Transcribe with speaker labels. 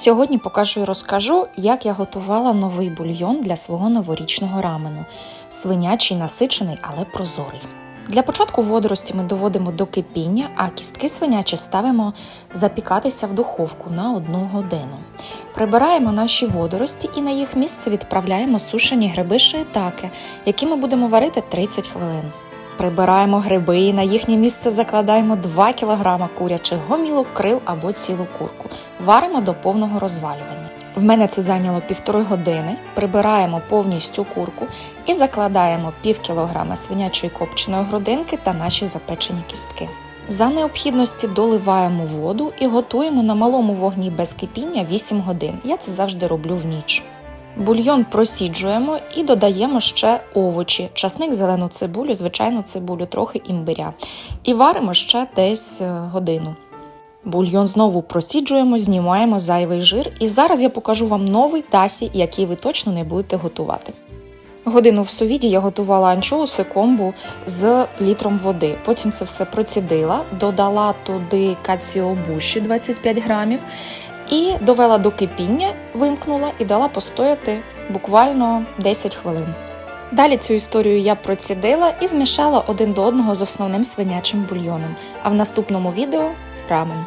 Speaker 1: Сьогодні покажу і розкажу, як я готувала новий бульйон для свого новорічного рамену. Свинячий насичений, але прозорий. Для початку водорості ми доводимо до кипіння, а кістки свинячі ставимо запікатися в духовку на одну годину. Прибираємо наші водорості і на їх місце відправляємо сушені гриби шиїтаке, які ми будемо варити 30 хвилин. Прибираємо гриби і на їхнє місце закладаємо 2 кг курячих гомілок, крил або цілу курку. Варимо до повного розвалювання. В мене це зайняло півтори години. Прибираємо повністю курку і закладаємо пів кілограма свинячої копченої грудинки та наші запечені кістки. За необхідності доливаємо воду і готуємо на малому вогні без кипіння 8 годин. Я це завжди роблю в ніч. Бульйон просіджуємо і додаємо ще овочі, часник, зелену цибулю, звичайну цибулю, трохи імбиря. І варимо ще десь е, годину. Бульйон знову просіджуємо, знімаємо зайвий жир, і зараз я покажу вам новий тасі, який ви точно не будете готувати. Годину в сувіді я готувала анчоуси комбу з літром води. Потім це все процідила, додала туди каціобуші 25 грамів і довела до кипіння, вимкнула і дала постояти буквально 10 хвилин. Далі цю історію я процідила і змішала один до одного з основним свинячим бульйоном. А в наступному відео рамен.